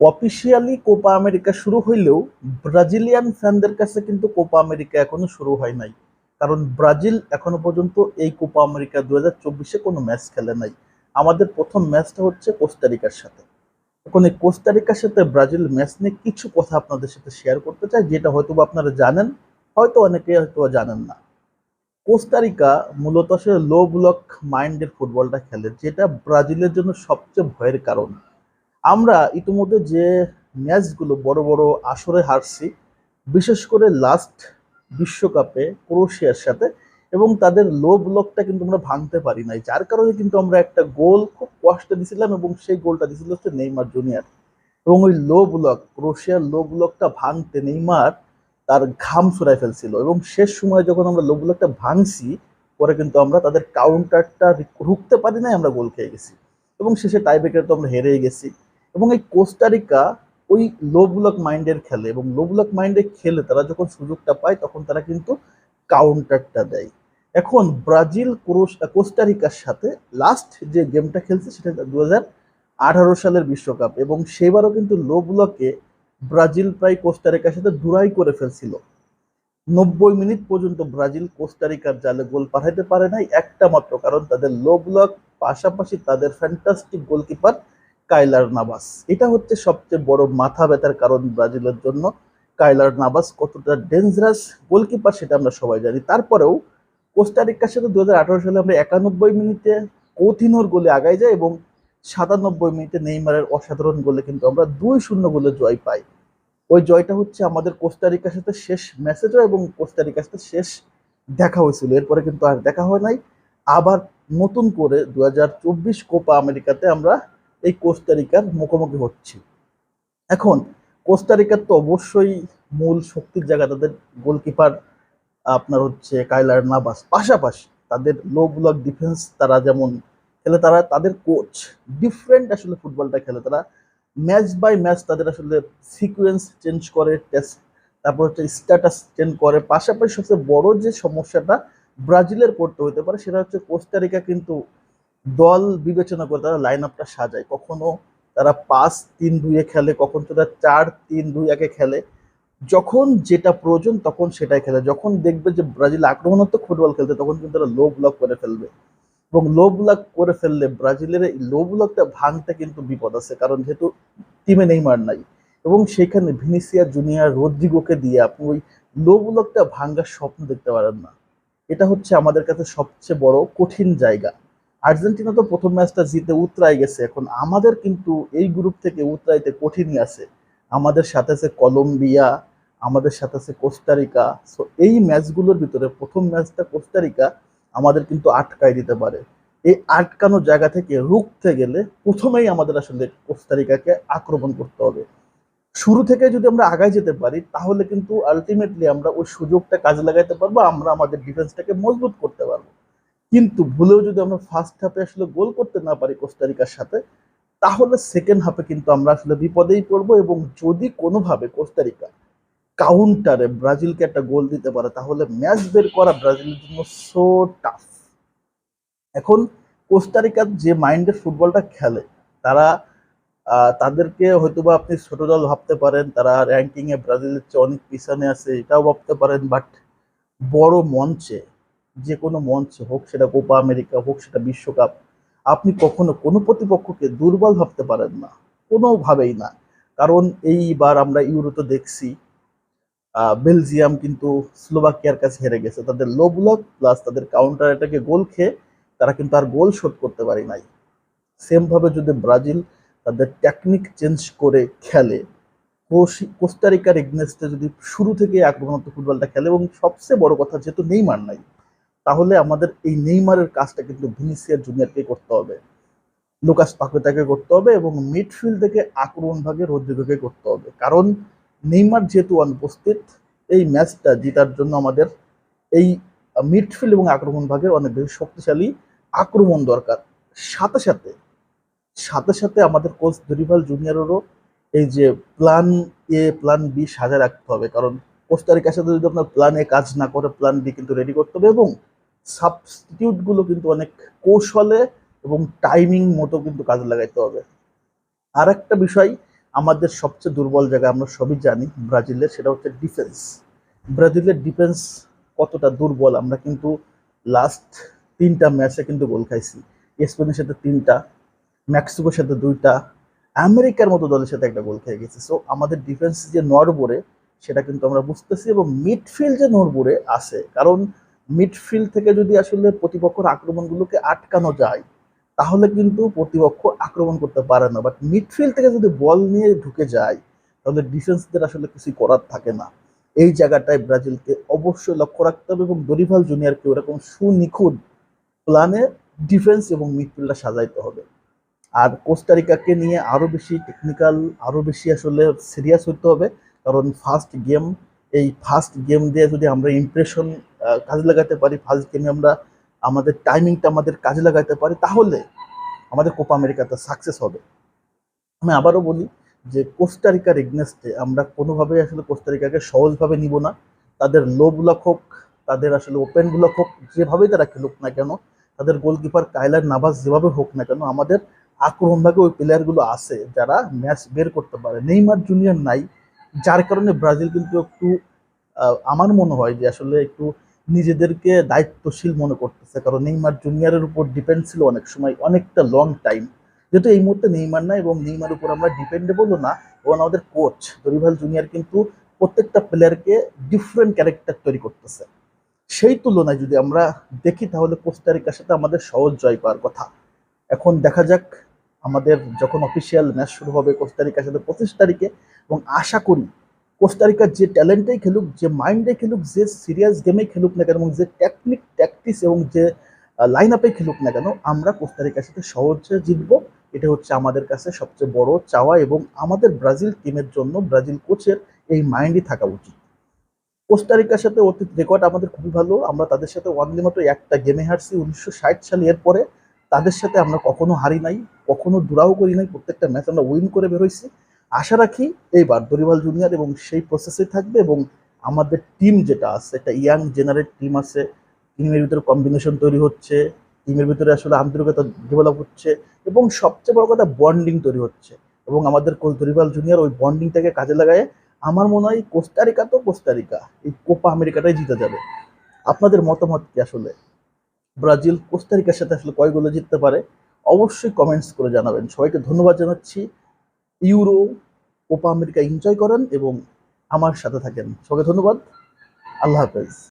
Officially Copa America শুরু হইলেও Brazilian ফ্যানদের কাছে কিন্তু কোপা আমেরিকা এখনও শুরু হয় নাই। কারণ ব্রাজিল এখনও পর্যন্ত এই কোপা আমেরিকা দু হাজার চব্বিশে কোনো ম্যাচ খেলে নাই। আমাদের প্রথম ম্যাচটা হচ্ছে কোস্টারিকার সাথে। এখন এই কোস্টারিকার সাথে ব্রাজিল ম্যাচ নিয়ে কিছু কথা আপনাদের সাথে শেয়ার করতে চাই, যেটা হয়তো আপনারা জানেন, হয়তো অনেকে হয়তো জানেন না। কোস্টারিকা মূলত আসলে লো ব্লক মাইন্ডের ফুটবলটা খেলে, যেটা ব্রাজিলের জন্য সবচেয়ে ভয়ের কারণ। আমরা ইতিমধ্যে যে ম্যাচগুলো বড় বড় আসরে হারছি, বিশেষ করে লাস্ট বিশ্বকাপে ক্রোয়েশিয়ার সাথে, এবং তাদের লো ব্লকটা কিন্তু আমরা ভাঙতে পারি নাই। যার কারণে কিন্তু আমরা একটা গোল খুব কষ্টে দিছিলাম এবং সেই গোলটা দিছিল হচ্ছে নেইমার জুনিয়র। এবং ওই লো ব্লক ক্রোয়েশিয়ার লো ব্লকটা ভাঙতে নেইমার তার ঘাম ছড়াই ফেলছিল। এবং শেষ সময় যখন আমরা লো ব্লকটা ভাঙছি, পরে কিন্তু আমরা তাদের কাউন্টারটা রুখতে পারি নাই, আমরা গোল খেয়ে গেছি। এবং শেষে টাইব্রেকার তো আমরা হেরেই গেছি। এবং এই কোস্টারিকা ওই লো ব্লক মাইন্ডের খেলে এবং লো ব্লক মাইন্ডে খেলে তারা যখন সুযোগটা পায় তখন তারা কিন্তু কাউন্টারটা দেয়। এখন ব্রাজিল কোস্টারিকার সাথে লাস্ট যে গেমটা খেলছে সেটা দু আঠারো সালের বিশ্বকাপ এবং সেবারও কিন্তু লো ব্লকে ব্রাজিল প্রায় কোস্টারিকার সাথে দুরাই করে ফেলছিল। নব্বই মিনিট পর্যন্ত ব্রাজিল কোস্টারিকার জালে গোল পাঠাইতে পারে নাই, একটা মাত্র কারণ তাদের লো ব্লক পাশাপাশি তাদের ফ্যান্টাস্টিক গোলকিপার কাইলার নাবাস। এটা হচ্ছে সবচেয়ে বড় মাথা ব্যথার কারণ ব্রাজিলের জন্য। কাইলার নাবাস কতটা ডেঞ্জারাস গোলকিপার সেটা আমরা সবাই জানি। তারপরেও কোস্টারিকার সাথে দুহাজার আঠেরো সালে আমরা একানব্বই মিনিটে কৌথিনোর গোলে আগায় যাই এবং সাতানব্বই মিনিটে নেইমারের অসাধারণ গোলে কিন্তু আমরা দুই শূন্য গোলে জয় পাই। ওই জয়টা হচ্ছে আমাদের কোস্টারিকার সাথে শেষ ম্যাসেজও এবং কোস্টারিকার সাথে শেষ দেখা হয়েছিল। এরপরে কিন্তু আর দেখা হয় নাই। আবার নতুন করে দু হাজার চব্বিশ কোপা আমেরিকাতে আমরা এই কোস্টারিকার মুখোমুখি হচ্ছে। এখন কোস্টারিকার তো অবশ্যই মূল শক্তির জায়গা তাদের গোলকিপার, আপনার হচ্ছে কাইলার নাবাস। পাশাপাশি তাদের লো ব্লক ডিফেন্স তারা যেমন খেলে তারা, তাদের কোচ ডিফারেন্ট আসলে ফুটবলটা খেলে তারা। ম্যাচ বাই ম্যাচ তাদের আসলে সিকুয়েন্স চেঞ্জ করে টেস্ট তারপর হচ্ছে স্ট্যাটাস চেঞ্জ করে। পাশাপাশি সবচেয়ে বড় যে সমস্যাটা ব্রাজিলের করতে হতে পারে, সেটা হচ্ছে কোস্টারিকা কিন্তু দল বিবেচনা করে তারা লাইন আপটা সাজায়। কখনো তারা পাঁচ তিন দুইয়ে খেলে, কখন তারা চার তিন দুই একে খেলে। যখন যেটা প্রয়োজন তখন সেটাই খেলে। যখন দেখবে যে ব্রাজিল আক্রমণাত্মক ফুটবল খেলতে তখন কিন্তু তারা লো ব্লক করে ফেলবে। এবং লো ব্লক করে ফেললে ব্রাজিলের এই লো ব্লকটা ভাঙতে কিন্তু বিপদ আছে। কারণ যেহেতু টিমে নেইমার নাই। এবং সেখানে ভিনিসিয়া জুনিয়র রদ্রিগোকে দিয়ে আপনি ওই লো ব্লকটা ভাঙ্গার স্বপ্ন দেখতে পারেন না। এটা হচ্ছে আমাদের কাছে সবচেয়ে বড় কঠিন জায়গা। আর্জেন্টিনা তো প্রথম ম্যাচটা জিতে উতরাই গেছে। এখন আমাদের কিন্তু এই গ্রুপ থেকে উতরাইতে কঠিনই আছে। আমাদের সাথে আছে কলম্বিয়া, আমাদের সাথে আছে কোস্টারিকা সো এই ম্যাচগুলোর ভিতরে প্রথম ম্যাচটা কোস্টারিকা আমাদের কিন্তু আটকাই দিতে পারে। এই আটকানো জায়গা থেকে রুখতে গেলে প্রথমেই আমাদের আসলে কোস্টারিকাকে আক্রমণ করতে হবে। শুরু থেকে যদি আমরা আগায় যেতে পারি, তাহলে কিন্তু আলটিমেটলি আমরা ওই সুযোগটা কাজে লাগাইতে পারব, আমরা আমাদের ডিফেন্সটাকে মজবুত করতে পারব। কিন্তু ভুলেও যদি আমরা ফার্স্ট হাফে আসলে গোল করতে না পারি কোস্টারিকার সাথে, তাহলে সেকেন্ড হাফে কিন্তু আমরা আসলে বিপদেই পড়ব এবং যদি কোনোভাবে কোস্টারিকা কাউন্টারে ব্রাজিলকে একটা গোল দিতে পারে, তাহলে ম্যাচ বের করা ব্রাজিলের জন্য সো টাফ এখন কোস্টারিকার যে মাইন্ডের ফুটবলটা খেলে, তারা তাদেরকে হয়তোবা আপনি ছোট দল ভাবতে পারেন, তারা র্যাঙ্কিংয়ে ব্রাজিলের চেয়ে অনেক পিছনে আছে, এটাও ভাবতে পারেন বাট বড় মঞ্চে যে কোনো মঞ্চ হোক, সেটা কোপা আমেরিকা হোক, সেটা বিশ্বকাপ, আপনি কখনো কোনো প্রতিপক্ষকে দুর্বল ভাবতে পারেন না, কোনোভাবেই না। কারণ এইবার আমরা ইউরোতে দেখছি বেলজিয়াম কিন্তু স্লোভাকিয়ার কাছে হেরে গেছে। তাদের লো ব্লক প্লাস তাদের কাউন্টার অ্যাটাকে গোল খেয়ে তারা কিন্তু আর গোল শোধ করতে পারে নাই। সেমভাবে যদি ব্রাজিল তাদের টেকনিক চেঞ্জ করে খেলে কোস্টারিকার এগনেস্টে যদি শুরু থেকে আক্রমণাত্মক ফুটবলটা খেলে, এবং সবচেয়ে বড় কথা যেহেতু নেইমার নাই তাহলে আমাদের এই নেইমারের কাজটা কিন্তু ভিনিসিয়ার জুনিয়রকে করতে হবে। লুকাস পাকুয়েতাকে করতে হবে এবং মিডফিল্ড থেকে আক্রমণ ভাগে রদ্রিগোকে করতে হবে। কারণ নেইমার যেহেতু অনুপস্থিত, এই ম্যাচটা জেতার জন্য আমাদের এই মিডফিল্ড এবং আক্রমণ ভাগের অনেক বেশি শক্তিশালী আক্রমণ দরকার। সাথে সাথে সাথে সাথে আমাদের কোচ দরিভাল জুনিয়রেরও এই যে প্ল্যান এ প্ল্যান বি সাজা রাখতে হবে। কারণ কোস্টারিকার সাথে যদি আপনার প্ল্যান এ কাজ না করে প্ল্যান বি কিন্তু রেডি করতে হবে এবং সাবস্টিটিউটগুলো কিন্তু অনেক কৌশলে এবং টাইমিং মতো কিন্তু কাজে লাগাইতে হবে। আর একটা বিষয় আমাদের সবচেয়ে দুর্বল জায়গা, আমরা সবই জানি ব্রাজিলের, সেটা হচ্ছে ডিফেন্স ব্রাজিলের ডিফেন্স কতটা দুর্বল, আমরা কিন্তু লাস্ট তিনটা ম্যাচে কিন্তু গোল খাইছি। স্পেনের সাথে তিনটা, মেক্সিকোর সাথে দুইটা, আমেরিকার মতো দলের সাথে একটা গোল খেয়ে গেছে। সো আমাদের ডিফেন্স যে নড়বড়ে, সেটা কিন্তু আমরা বুঝতেছি এবং মিডফিল্ড যে নড়বড়ে আছে, কারণ মিডফিল্ড থেকে যদি আসলে প্রতিপক্ষের আক্রমণগুলোকে আটকানো যায়, তাহলে কিন্তু প্রতিপক্ষ আক্রমণ করতে পারে না। বাট মিডফিল্ড থেকে যদি বল নিয়ে ঢুকে যায়, তাহলে ডিফেন্সদের আসলে কিছু করার থাকে না। এই জায়গাটায় ব্রাজিলকে অবশ্যই লক্ষ্য রাখতে হবে এবং দরিভাল জুনিয়রকে ওরকম সুনিখুঁত প্ল্যানে ডিফেন্স এবং মিডফিল্ডটা সাজাইতে হবে। আর কোস্টারিকাকে নিয়ে আরও বেশি টেকনিক্যাল আরও বেশি আসলে সিরিয়াস হতে হবে। কারণ ফার্স্ট গেম এই ফার্স্ট গেম দিয়ে যদি আমরা ইমপ্রেশন কাজে লাগাতে পারি ফার্স্ট গেমে আমরা আমাদের টাইমিংটা আমাদের কাজে লাগাতে পারি, তাহলে আমাদের কোপা আমেরিকাতে সাকসেস হবে। আমি আবারও বলি যে কোস্টারিকার এগনেস্টে আমরা কোনোভাবে আসলে কোস্টারিকাকে সহজভাবে নিব না। তাদের লো ব্লক হোক তাদের আসলে ওপেন ব্লক হোক যেভাবেই তারা খেলুক না কেন, তাদের গোলকিপার কাইলার নাভাস যেভাবে হোক না কেন, আমাদের আক্রমণ ভাগে ওই প্লেয়ারগুলো আছে যারা ম্যাচ বের করতে পারে। নেইমার জুনিয়র নাই যার কারণে ব্রাজিল কিন্তু একটু আমার মনে হয় যে আসলে একটু নিজেদেরকে দায়িত্বশীল মনে করতেছে। কারণ নেইমার জুনিয়রের উপর ডিপেন্ড ছিল অনেক সময়, অনেকটা লং টাইম যেহেতু এই মুহূর্তে নেইমার না এবং নেইমার উপর আমরা ডিপেন্ডেবলও না, এবং আমাদের কোচ দরিভাল জুনিয়র কিন্তু প্রত্যেকটা প্লেয়ারকে ডিফারেন্ট ক্যারেক্টার তৈরি করতেছে। সেই তুলনায় যদি আমরা দেখি, তাহলে কোস্টারিকার সাথে আমাদের সহজ জয় পাওয়ার কথা। এখন দেখা যাক আমাদের যখন অফিসিয়াল ম্যাচ শুরু হবে কোস্টারিকার সাথে পঁচিশ তারিখে, এবং আশা করি কোস্টারিকার যে ট্যালেন্টেই খেলুক, যে মাইন্ডে খেলুক, যে সিরিয়াস গেমে খেলুক না কেন, এবং যে টেকনিক ট্যাকটিস এবং যে লাইন আপে খেলুক না কেন, আমরা কোস্টারিকার সাথে সহজে জিতবো। এটা হচ্ছে আমাদের কাছে সবচেয়ে বড় চাওয়া এবং আমাদের ব্রাজিল টিমের জন্য, ব্রাজিল কোচের এই মাইন্ডই থাকা উচিত। কোস্টারিকার সাথে অতীত রেকর্ড আমাদের খুবই ভালো। আমরা তাদের সাথে ওয়ানলি মাত্র একটা গেমে হারছি উনিশশো ষাট সালে। এরপরে তাদের সাথে আমরা কখনো হারি নাই, কখনো দুরাও করি নাই, প্রত্যেকটা ম্যাচ আমরা উইন করে বেরোইছি। আশা রাখি এইবার দরিবাল জুনিয়র এবং সেই প্রসেসে থাকবে এবং আমাদের টিম যেটা আছে, একটা ইয়াং জেনারেট টিম আছে টিমের ভিতরে কম্বিনেশন তৈরি হচ্ছে টিমের ভিতরে আসলে আন্তরিকতা ডেভেলপ হচ্ছে এবং সবচেয়ে বড় কথা বন্ডিং তৈরি হচ্ছে এবং আমাদের কোচ দরিবাল জুনিয়র ওই বন্ডিংটাকে কাজে লাগায় আমার মনে হয় কোস্টারিকা তো কোস্টারিকা, এই কোপা আমেরিকাটাই জিতে যাবে। আপনাদের মতামত কি আসলে? ব্রাজিল কোস্তারিকার সাথে আসলে কয় গোলে জিততে পারে, অবশ্যই কমেন্টস করে জানাবেন। সবাইকে ধন্যবাদ জানাচ্ছি। ইউরো, কোপা আমেরিকা এনজয় করেন এবং আমার সাথে থাকেন। সবাইকে ধন্যবাদ। আল্লাহ হাফেজ।